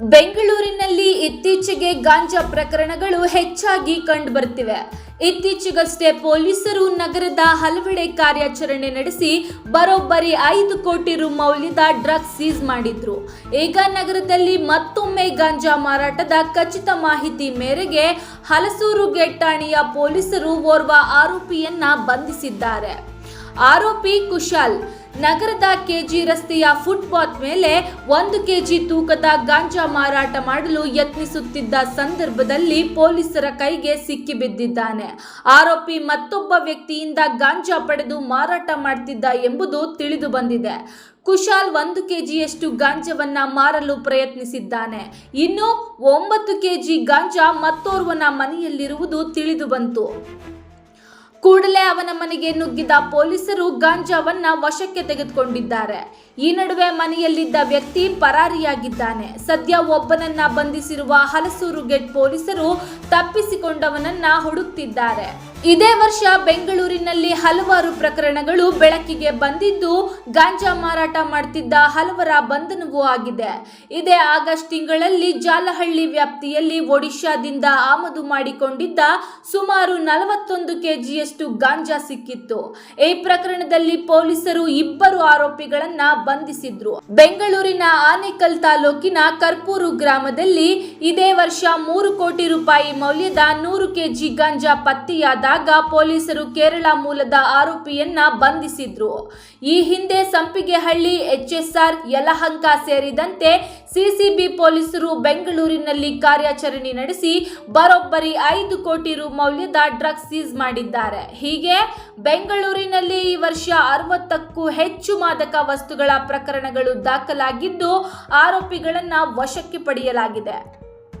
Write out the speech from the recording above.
ಬೆಂಗಳೂರಿನಲ್ಲಿ ಇತ್ತೀಚೆಗೆ ಗಾಂಜಾ ಪ್ರಕರಣಗಳು ಹೆಚ್ಚಾಗಿ ಕಂಡುಬರುತ್ತಿವೆ. ಇತ್ತೀಚೆಗಷ್ಟೇ ಪೊಲೀಸರು ನಗರದ ಹಲವೆಡೆ ಕಾರ್ಯಾಚರಣೆ ನಡೆಸಿ ಬರೋಬ್ಬರಿ ಐದು ಕೋಟಿ ರು ಮೌಲ್ಯದ ಡ್ರಗ್ಸ್ ಸೀಸ್ ಮಾಡಿದ್ರು. ಈಗ ನಗರದಲ್ಲಿ ಮತ್ತೊಮ್ಮೆ ಗಾಂಜಾ ಮಾರಾಟದ ಖಚಿತ ಮಾಹಿತಿ ಮೇರೆಗೆ ಹಲಸೂರು ಗೇಟ್ ಠಾಣೆಯ ಪೊಲೀಸರು ಓರ್ವ ಆರೋಪಿಯನ್ನ ಬಂಧಿಸಿದ್ದಾರೆ. ಆರೋಪಿ ಕುಶಾಲ್ ನಗರದ ಕೆಜಿ ರಸ್ತೆಯ ಫುಟ್ಪಾತ್ ಮೇಲೆ ಒಂದು ಕೆಜಿ ತೂಕದ ಗಾಂಜಾ ಮಾರಾಟ ಮಾಡಲು ಯತ್ನಿಸುತ್ತಿದ್ದ ಸಂದರ್ಭದಲ್ಲಿ ಪೊಲೀಸರ ಕೈಗೆ ಸಿಕ್ಕಿಬಿದ್ದಿದ್ದಾನೆ. ಆರೋಪಿ ಮತ್ತೊಬ್ಬ ವ್ಯಕ್ತಿಯಿಂದ ಗಾಂಜಾ ಪಡೆದು ಮಾರಾಟ ಮಾಡ್ತಿದ್ದ ಎಂಬುದು ತಿಳಿದು ಬಂದಿದೆ. ಕುಶಾಲ್ ಒಂದು ಕೆಜಿಯಷ್ಟು ಗಾಂಜಾವನ್ನ ಮಾರಲು ಪ್ರಯತ್ನಿಸಿದ್ದಾನೆ. ಇನ್ನು ಒಂಬತ್ತು ಕೆಜಿ ಗಾಂಜಾ ಮತ್ತೋರ್ವನ ಮನೆಯಲ್ಲಿರುವುದು ತಿಳಿದು ಬಂತು. ಕೂಡಲೇ ಅವನ ಮನೆಗೆ ನುಗ್ಗಿದ ಪೊಲೀಸರು ಗಾಂಜಾವನ್ನ ವಶಕ್ಕೆ ತೆಗೆದುಕೊಂಡಿದ್ದಾರೆ. ಈ ನಡುವೆ ಮನೆಯಲ್ಲಿದ್ದ ವ್ಯಕ್ತಿ ಪರಾರಿಯಾಗಿದ್ದಾನೆ. ಸದ್ಯ ಒಬ್ಬನನ್ನ ಬಂಧಿಸಿರುವ ಹಲಸೂರು ಗೇಟ್ ಪೊಲೀಸರು ತಪ್ಪಿಸಿಕೊಂಡವನನ್ನ ಹುಡುಕ್ತಿದ್ದಾರೆ. ಇದೇ ವರ್ಷ ಬೆಂಗಳೂರಿನಲ್ಲಿ ಹಲವಾರು ಪ್ರಕರಣಗಳು ಬೆಳಕಿಗೆ ಬಂದಿದ್ದು ಗಾಂಜಾ ಮಾರಾಟ ಮಾಡ್ತಿದ್ದ ಹಲವರ ಬಂಧನವೂ ಆಗಿದೆ. ಇದೇ ಆಗಸ್ಟ್ ತಿಂಗಳಲ್ಲಿ ಜಾಲಹಳ್ಳಿ ವ್ಯಾಪ್ತಿಯಲ್ಲಿ ಒಡಿಶಾದಿಂದ ಆಮದು ಮಾಡಿಕೊಂಡಿದ್ದ ಸುಮಾರು ನಲವತ್ತೊಂದು ಕೆಜಿಯಷ್ಟು ಗಾಂಜಾ ಸಿಕ್ಕಿತ್ತು. ಈ ಪ್ರಕರಣದಲ್ಲಿ ಪೊಲೀಸರು ಇಬ್ಬರು ಆರೋಪಿಗಳನ್ನ ಬಂಧಿಸಿದ್ರು. ಬೆಂಗಳೂರಿನ ಆನೇಕಲ್ ತಾಲೂಕಿನ ಕರ್ಪೂರು ಗ್ರಾಮದಲ್ಲಿ ಇದೇ ವರ್ಷ ಮೂರು ಕೋಟಿ ರೂಪಾಯಿ ಮೌಲ್ಯದ ನೂರು ಕೆಜಿ ಗಾಂಜಾ ಪತ್ತೆಯಾದಾಗ ಪೊಲೀಸರು ಕೇರಳ ಮೂಲದ ಆರೋಪಿಯನ್ನ ಬಂಧಿಸಿದ್ರು. ಈ ಹಿಂದೆ ಸಂಪಿಗೆಹಳ್ಳಿ, ಎಚ್ಎಸ್ಆರ್, ಯಲಹಂಕ ಸೇರಿದಂತೆ ಸಿಸಿಬಿ ಪೊಲೀಸರು ಬೆಂಗಳೂರಿನಲ್ಲಿ ಕಾರ್ಯಾಚರಣೆ ನಡೆಸಿ ಬರೋಬ್ಬರಿ ಐದು ಕೋಟಿ ರು ಮೌಲ್ಯದ ಡ್ರಗ್ಸ್ ಸೀಸ್ ಮಾಡಿದ್ದಾರೆ. ಹೀಗೆ ಬೆಂಗಳೂರಿನಲ್ಲಿ ಈ ವರ್ಷ ಅರವತ್ತಕ್ಕೂ ಹೆಚ್ಚು ಮಾದಕ ವಸ್ತುಗಳ ಪ್ರಕರಣಗಳು ದಾಖಲಾಗಿದ್ದು, ಆರೋಪಿಗಳನ್ನು ವಶಕ್ಕೆ ಪಡೆಯಲಾಗಿದೆ.